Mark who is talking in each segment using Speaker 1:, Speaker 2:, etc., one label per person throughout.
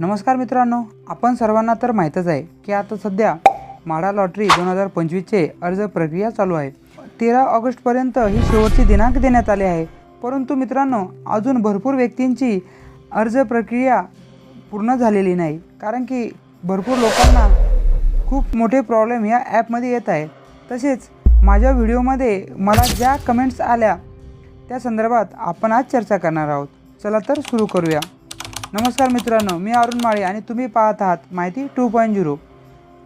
Speaker 1: नमस्कार मित्रांनो आपण सर्वांना तर माहीतच आहे की आता सध्या माडा लॉटरी दोन हजार पंचवीसचे अर्ज प्रक्रिया चालू आहे. तेरा ऑगस्टपर्यंत ही शेवटची दिनांक देण्यात आले आहे. परंतु मित्रांनो अजून भरपूर व्यक्तींची अर्ज प्रक्रिया पूर्ण झालेली नाही. कारण की भरपूर लोकांना खूप मोठे प्रॉब्लेम या ॲपमध्ये येत आहे. तसेच माझ्या व्हिडिओमध्ये मला ज्या कमेंट्स आल्या त्या संदर्भात आपण आज चर्चा करणार आहोत. चला तर सुरू करूया. नमस्कार मित्रांनो मी अरुण माळी आणि तुम्ही पाहत आहात माहिती टू पॉईंट झिरो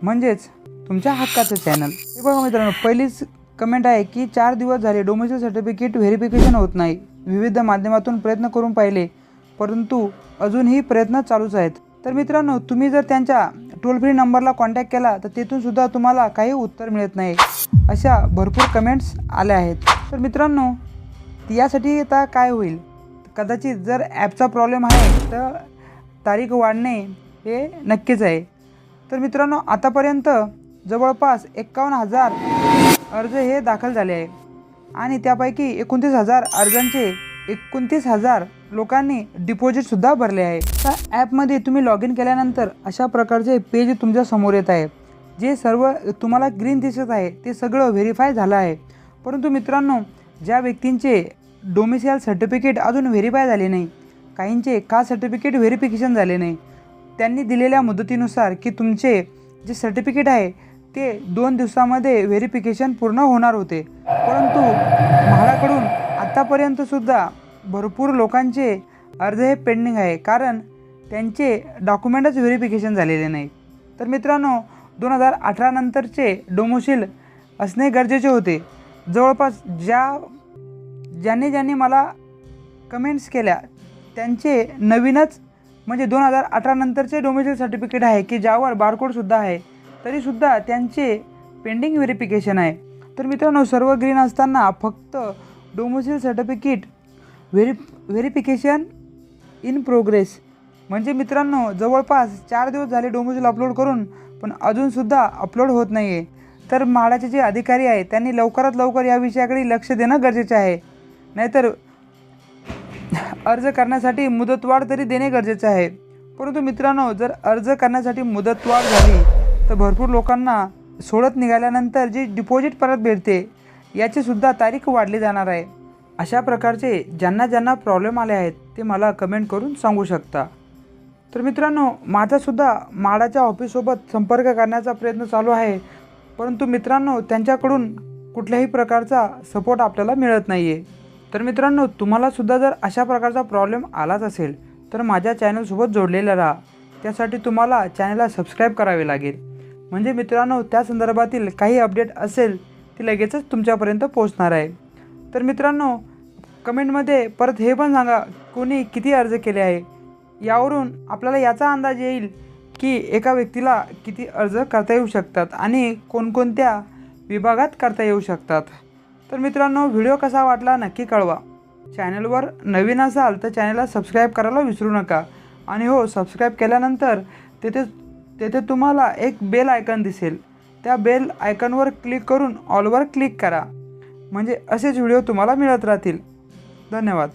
Speaker 1: म्हणजेच तुमच्या हक्काचं चॅनल हे बघा मित्रांनो पहिलीच कमेंट आहे की चार दिवस झाले डोमेसिल सर्टिफिकेट व्हेरिफिकेशन होत नाही. विविध माध्यमातून प्रयत्न करून पाहिले परंतु अजूनही प्रयत्न चालूच आहेत. तर मित्रांनो तुम्ही जर त्यांच्या टोल फ्री नंबरला कॉन्टॅक्ट केला तर तेथून सुद्धा तुम्हाला काही उत्तर मिळत नाही अशा भरपूर कमेंट्स आल्या आहेत. तर मित्रांनो यासाठी आता काय होईल? कदाचित जर ॲपचा प्रॉब्लेम आहे तर तारीख वाढणे हे नक्कीच आहे. तर मित्रांनो आतापर्यंत जवळपास एकावन्न हजार अर्ज हे दाखल झाले आहे. आणि त्यापैकी एकोणतीस हजार अर्जांचे एकोणतीस हजार लोकांनी डिपॉझिटसुद्धा भरले आहे. त्या ॲपमध्ये तुम्ही लॉग इन केल्यानंतर अशा प्रकारचे पेज तुमच्यासमोर येत आहे. जे सर्व तुम्हाला ग्रीन दिसत आहे ते सगळं व्हेरीफाय झालं आहे. परंतु मित्रांनो ज्या व्यक्तींचे डोमिसाईल सर्टिफिकेट अजून व्हेरीफाय झाले नाही. काहींचे कास्ट सर्टिफिकेट व्हेरिफिकेशन झाले नाही. त्यांनी दिलेल्या मुदतीनुसार की तुमचे जे सर्टिफिकेट आहे ते दोन दिवसामध्ये व्हेरिफिकेशन पूर्ण होणार होते. परंतु म्हाडाकडून आत्तापर्यंतसुद्धा भरपूर लोकांचे अर्ज हे पेंडिंग आहे कारण त्यांचे डॉक्युमेंटच व्हेरिफिकेशन झालेले नाही. तर मित्रांनो दोन हजार अठरानंतरचे डोमोशील असणे गरजेचे होते. जवळपास ज्या ज्यांनी ज्यांनी मला कमेंट्स केल्या त्यांचे नवीनच म्हणजे दोन हजार अठरा नंतरचे डोमेसिल सर्टिफिकेट आहे की ज्यावर बारकोडसुद्धा आहे तरीसुद्धा त्यांचे पेंडिंग व्हेरिफिकेशन आहे. तर मित्रांनो सर्व ग्रीन असताना फक्त domicile certificate veri verification in progress म्हणजे मित्रांनो जवळपास चार दिवस झाले डोमेसिल अपलोड करून पण अजूनसुद्धा अपलोड होत नाही आहे तर म्हाडाचे जे अधिकारी आहेत त्यांनी लवकरात लवकर या विषयाकडे लक्ष देणं गरजेचं आहे. नाहीतर अर्ज करण्यासाठी मुदतवाढ तरी देणे गरजेचे आहे. परंतु मित्रांनो जर अर्ज करण्यासाठी मुदतवाढ झाली तर भरपूर लोकांना सोडत निघाल्यानंतर जी डिपॉझिट परत भेटते याचीसुद्धा तारीख वाढली जाणार आहे. अशा प्रकारचे ज्यांना ज्यांना प्रॉब्लेम आले आहेत ते मला कमेंट करून सांगू शकता. तर मित्रांनो माझासुद्धा माडाच्या ऑफिससोबत संपर्क करण्याचा प्रयत्न चालू आहे. परंतु मित्रांनो त्यांच्याकडून कुठल्याही प्रकारचा सपोर्ट आपल्याला मिळत नाही आहे तर मित्रांनो तुम्हालासुद्धा जर अशा प्रकारचा प्रॉब्लेम आलाच असेल तर माझ्या चॅनलसोबत जोडलेला राहा. त्यासाठी तुम्हाला चॅनलला सबस्क्राईब करावे लागेल. म्हणजे मित्रांनो त्या संदर्भातील काही अपडेट असेल ती लगेचच तुमच्यापर्यंत पोहोचणार आहे. तर मित्रांनो कमेंटमध्ये परत हे पण सांगा कोणी किती अर्ज केले आहे? यावरून आपल्याला याचा अंदाज येईल की एका व्यक्तीला किती अर्ज करता येऊ शकतात आणि कोणकोणत्या विभागात करता येऊ शकतात. तर मित्रांनो व्हिडिओ कसा वाटला नक्की कळवा. चॅनलवर नवीन असाल तर चॅनलला सबस्क्राईब करायला विसरू नका. आणि हो सबस्क्राईब केल्यानंतर तेथे तेथे तुम्हाला एक बेल आयकन दिसेल. त्या बेल आयकनवर क्लिक करून ऑलवर क्लिक करा. म्हणजे असेच व्हिडिओ तुम्हाला मिळत राहतील. धन्यवाद.